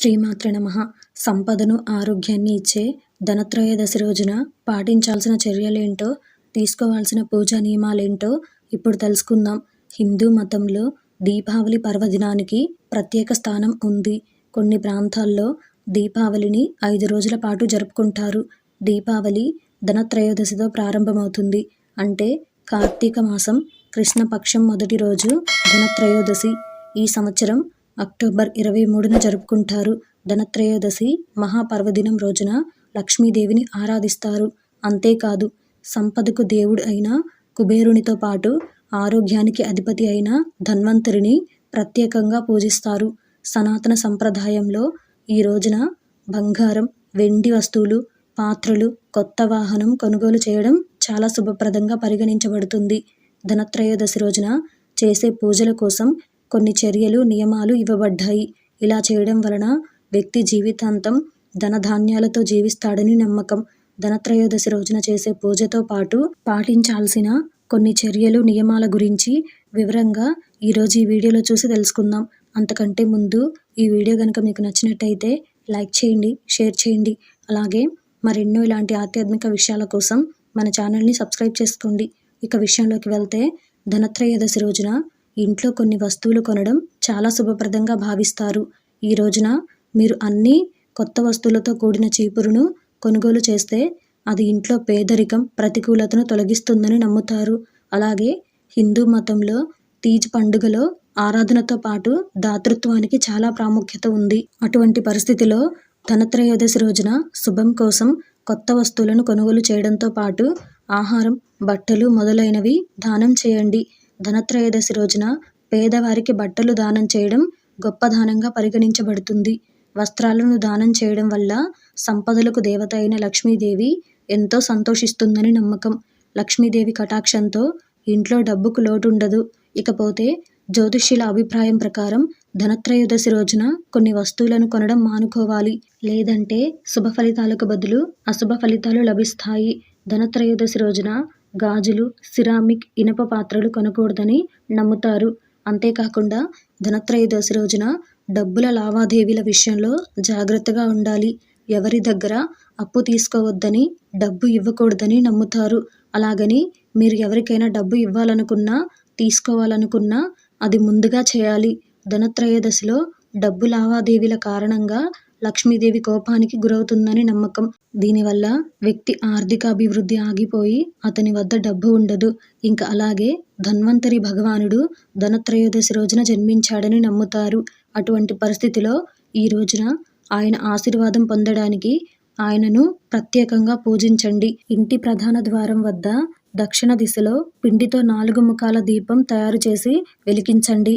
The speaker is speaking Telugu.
శ్రీమాత్ర నమ. సంపదను ఆరోగ్యాన్ని ఇచ్చే ధనత్రయోదశి రోజున పాటించాల్సిన చర్యలేంటో తీసుకోవాల్సిన పూజా నియమాలేంటో ఇప్పుడు తెలుసుకుందాం. హిందూ మతంలో దీపావళి పర్వదినానికి ప్రత్యేక స్థానం ఉంది. కొన్ని ప్రాంతాల్లో దీపావళిని ఐదు రోజుల పాటు జరుపుకుంటారు. దీపావళి ధనత్రయోదశితో ప్రారంభమవుతుంది. అంటే కార్తీక మాసం కృష్ణపక్షం మొదటి రోజు ధనత్రయోదశి. ఈ సంవత్సరం అక్టోబర్ ఇరవై మూడున జరుపుకుంటారు. ధనత్రయోదశి మహాపర్వదినం రోజున లక్ష్మీదేవిని ఆరాధిస్తారు. అంతేకాదు సంపదకు దేవుడు అయిన కుబేరునితో పాటు ఆరోగ్యానికి అధిపతి అయిన ధన్వంతరిని ప్రత్యేకంగా పూజిస్తారు. సనాతన సంప్రదాయంలో ఈ రోజున బంగారం వెండి వస్తువులు పాత్రలు కొత్త వాహనం కొనుగోలు చేయడం చాలా శుభప్రదంగా పరిగణించబడుతుంది. ధనత్రయోదశి రోజున చేసే పూజల కోసం కొన్ని చర్యలు నియమాలు ఇవ్వబడ్డాయి. ఇలా చేయడం వలన వ్యక్తి జీవితాంతం ధనధాన్యాలతో జీవిస్తాడని నమ్మకం. ధనత్రయోదశి రోజున చేసే పూజతో పాటు పాటించాల్సిన కొన్ని చర్యలు నియమాల గురించి వివరంగా ఈరోజు ఈ వీడియోలో చూసి తెలుసుకుందాం. అంతకంటే ముందు ఈ వీడియో కనుక మీకు నచ్చినట్టయితే లైక్ చేయండి షేర్ చేయండి. అలాగే మరెన్నో ఇలాంటి ఆధ్యాత్మిక విషయాల కోసం మన ఛానల్ని సబ్స్క్రైబ్ చేసుకోండి. ఇక విషయంలోకి వెళ్తే ధనత్రయోదశి రోజున ఇంట్లో కొన్ని వస్తువులు కొనడం చాలా శుభప్రదంగా భావిస్తారు. ఈ రోజున మీరు అన్ని కొత్త వస్తువులతో కూడిన చీపురును కొనుగోలు చేస్తే అది ఇంట్లో పేదరికం ప్రతికూలతను తొలగిస్తుందని నమ్ముతారు. అలాగే హిందూ మతంలో తీజ్ పండుగలో ఆరాధనతో పాటు దాతృత్వానికి చాలా ప్రాముఖ్యత ఉంది. అటువంటి పరిస్థితిలో ధనత్రయోదశి రోజున శుభం కోసం కొత్త వస్తువులను కొనుగోలు చేయడంతో పాటు ఆహారం బట్టలు మొదలైనవి దానం చేయండి. ధనత్రయోదశి రోజున పేదవారికి బట్టలు దానం చేయడం గొప్ప దానంగా పరిగణించబడుతుంది. వస్త్రాలను దానం చేయడం వల్ల సంపదలకు దేవత అయిన లక్ష్మీదేవి ఎంతో సంతోషిస్తుందని నమ్మకం. లక్ష్మీదేవి కటాక్షంతో ఇంట్లో డబ్బుకు లోటు ఉండదు ఇకపోతే జ్యోతిష్యుల అభిప్రాయం ప్రకారం ధనత్రయోదశి రోజున కొన్ని వస్తువులను కొనడం మానుకోవాలి. లేదంటే శుభ ఫలితాలకు బదులు అశుభ ఫలితాలు లభిస్తాయి. ధనత్రయోదశి రోజున గాజులు సిరామిక్ ఇనప పాత్రలు కొనకూడదని నమ్ముతారు. అంతేకాకుండా ధనత్రయోదశి రోజున డబ్బుల లావాదేవీల విషయంలో జాగ్రత్తగా ఉండాలి. ఎవరి దగ్గర అప్పు తీసుకోవద్దని డబ్బు ఇవ్వకూడదని నమ్ముతారు. అలాగని మీరు ఎవరికైనా డబ్బు ఇవ్వాలనుకున్నా తీసుకోవాలనుకున్నా అది ముందుగా చేయాలి. ధనత్రయోదశిలో డబ్బు లావాదేవీల కారణంగా లక్ష్మీదేవి కోపానికి గురవుతుందని నమ్మకం. దీనివల్ల వ్యక్తి ఆర్థిక అభివృద్ధి ఆగిపోయి అతని వద్ద డబ్బు ఉండదు. ఇంకా అలాగే ధన్వంతరి భగవానుడు ధనత్రయోదశి రోజున జన్మించాడని నమ్ముతారు. అటువంటి పరిస్థితిలో ఈ రోజున ఆయన ఆశీర్వాదం పొందడానికి ఆయనను ప్రత్యేకంగా పూజించండి. ఇంటి ప్రధాన ద్వారం వద్ద దక్షిణ దిశలో పిండితో నాలుగు ముఖాల దీపం తయారు చేసి వెలిగించండి